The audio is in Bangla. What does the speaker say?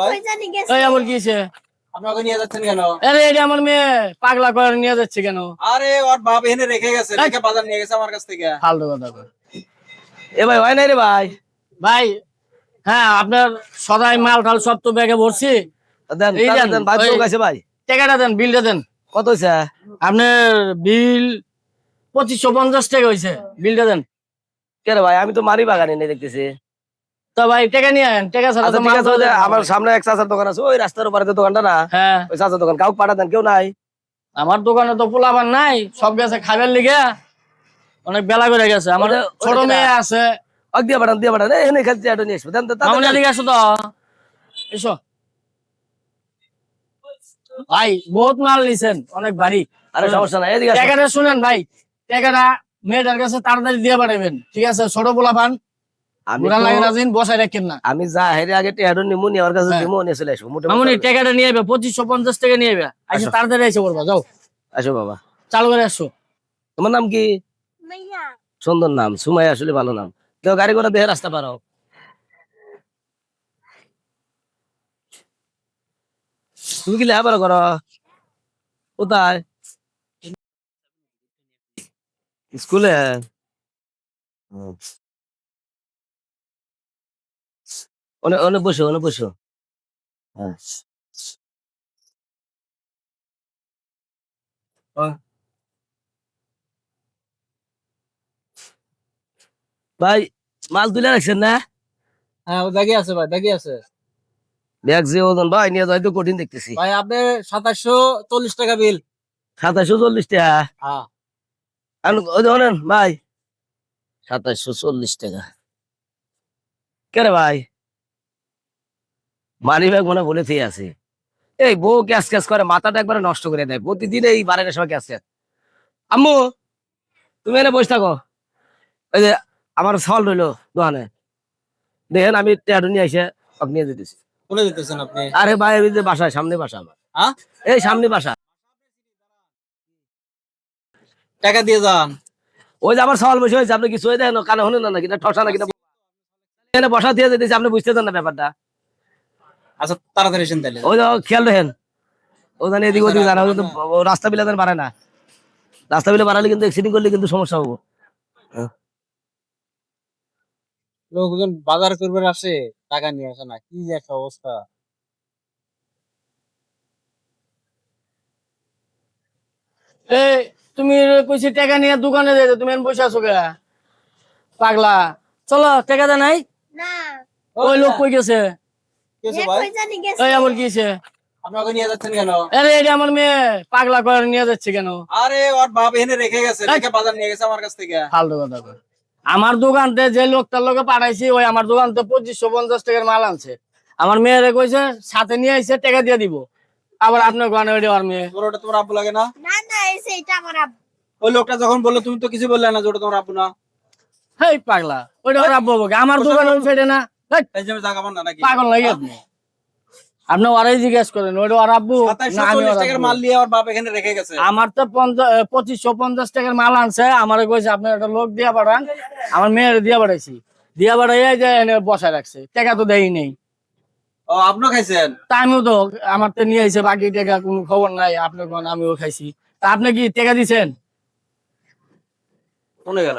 ভাই? এই আমার কি নিয়ে যাচ্ছেন কেন? আরে এটা আমার মেয়ে পাগলা করে নিয়ে যাচ্ছে কেন? আরে ওর বাপ এনে রেখে গেছে রেখে বাজার নিয়ে গেছে আমার কাছ থেকে। ফালতু কথা এ ভাই হয় নাই রে ভাই? ভাই হ্যাঁ আপনার সদাই মাল টাল সব তো ব্যাগে ভরছি। দেন এই দেন, ভাই গেছে ভাই। টাকাটা দেন বিলটা দেন। কত হইছে? আপনার বিল পঁচিশশো পঞ্চাশ টাকা হয়েছে বিলটা দেন। কে রে ভাই আমি তো মারি বাগানে নেই দেখতেছি। তো ভাই টাকা নিয়ে আন টাকা ছাড়া আচ্ছা ঠিক আছে। আমার সামনে এক চাচার দোকান আছে ওই রাস্তার উপরে যে দোকানটা না হ্যাঁ। ওই চাচার দোকান কাউকে পাঠা দেন কেউ নাই। আমার দোকানে তো পোলাবার নাই সব গেছে খাবার লিগে। অনেক বেলা করে গেছে আমার ছোট মেয়ে আছে। অগ দিয়ে পাঠান দিয়ে পাঠান এই এনে খেলতে এটা নিয়ে আসবে দেন তো মামনি তাড়াতাড়ি। আসো তো। এসো। ভাই বহুত মাল নিছেন অনেক ভারী। আরে সমস্যা নাই এদিকে আসো। টাকাটা শুনেন ভাই টাকাটা মেয়েটার কাছে তাড়াতাড়ি দিয়ে পাঠাবেন ঠিক আছে? ছোট পোলা পান আমি ঘোরা তো- লাগে না দিন বসাই রাখেন না। আমি যা হেরে আগে টেহাডো নিমু নিয়ে ওর কাছে হ্যাঁ। দিমু নিয়ে চলে আসব মামনি মোটামুটি টাকাটা নিয়ে যাবে পঁচিশশো পঞ্চাশ টাকা নিয়ে যাবে আচ্ছা আসো। তাড়াতাড়ি এসে পড়বা যাও। আসো বাবা। চালু করে আসো। তোমার নাম কি? সুন্দর নাম সুমাই আসলে ভালো নাম। কেউ গাড়ি করে দেহে রাস্তা পারো তুমি কি লেখাপড়া করো? কোথায়? স্কুলে? অনেক অনেক বসো অনেক বসো। হ্যাঁ। ভাই মাল তুলে রাখছেন না? হ্যাঁ দাগি আছে ভাই দাগি আছে। দেখছি ওজন ভাই নিয়ে যাই তো কঠিন দেখতেছি। ভাই আপনি সাতাশশো চল্লিশ টাকা বিল। সাতাশশো চল্লিশ টাকা? হ্যাঁ। ধরেন ভাই। সাতাশশো চল্লিশ টাকা। কে ভাই? মানি ব্যাগ মনে বলে থেকে আছে। এই বউ ক্যাশ ক্যাশ করে মাথাটা একবারে নষ্ট করে দেয়। প্রতিদিন এই বারের সময় ক্যাশ ক্যাশ আম্মু তুমি এনে বসে থাকো। ওই যে আমার সল রইল দোকানে। দেখেন আমি ট্যাটু নিয়ে এসে আপনি নিয়ে যেতেছি। কোনে দিতেছেন আপনি? আরে ভাই ওই যে বাসায় সামনে বাসা আমার। হ্যাঁ? এই সামনে বাসা। টাকা দিয়ে যান। ওই যে আমার সওয়াল বসে হয়েছে আপনি কিছু দেখেন? কানে শুনেন না নাকি? না ঠসা নাকি? না এখানে বসা দিয়ে যেতেছি আপনি বুঝতে চান না ব্যাপারটা। আচ্ছা তাড়াতাড়ি এসেন তাহলে। ওই খেয়াল রাখেন। ও জানে এদিক ওদিক জানা কিন্তু রাস্তা বিলে যেন বাড়ে না। রাস্তা বিলে বাড়ালে কিন্তু অ্যাক্সিডেন্ট করলে কিন্তু সমস্যা হব। লোকজন বাজার করবে আসে টাকা নিয়ে আসে না কি একটা অবস্থা। এই তুমি কইছি টাকা নিয়ে দোকানে যাইতে তুমি এখানে বসে আছো কে পাগলা। চলো টাকা দে নাই? না। ওই লোক কই গেছে? আমার কি হয়েছে? আপনাকে নিয়ে যাচ্ছেন কেন? আরে এটা আমার মেয়ে পাগলা করে নিয়ে যাচ্ছে কেন? আরে ওর বাপ এনে রেখে গেছে বাজার নিয়ে গেছে আমার কাছ থেকে। ফালতু কথা আমার দোকানতে যে লোকটার লোকে পাঠাইছি ওই আমার দোকানতে পঁচিশশো পঞ্চাশ টাকার মাল আনছে। আমার মেয়েরে কইছে সাথে নিয়ে আইছে টাকা দিয়ে দিব। আবার আপনার ওইটা আমার মেয়ে। ওটা তোমার আব্বু লাগে না? না না এটা আমার আব্বু। ওই লোকটা যখন বলল তুমি তো কিছু বললে না যে ওটা তোমার আব্বু না? হেই পাগলা ওইটা আব্বু আমার দোকানে ওই সাইডে না। হেই, এই যে আমি জায়গা পান পাগল লাগে আপনি আপনি ওরাই জিজ্ঞেস করেন ওইটা ওর আব্বু সাতাইশশো না আমি চল্লিশ ওর টাকার আব্বু। মাল নিয়ে ওর বাপ এখানে রেখে গেছে। আমার তো পঁচিশশো পঞ্চাশ টাকার মাল আনছে আমার কইছে আপনার একটা লোক দিয়া পাঠান আমার মেয়ের দিয়া পাঠাইছি। দিয়া পাঠাইয়া যে বসায় রাখছে টাকা তো দেই নেই। ও আপনিও খাইছেন? তা আমিও তো আমার তো নিয়ে আইছে বাকি টাকা কোনো খবর নাই আপনার আমিও খাইছি। তা আপনি কি টাকা দিছেন? কোনে গেল?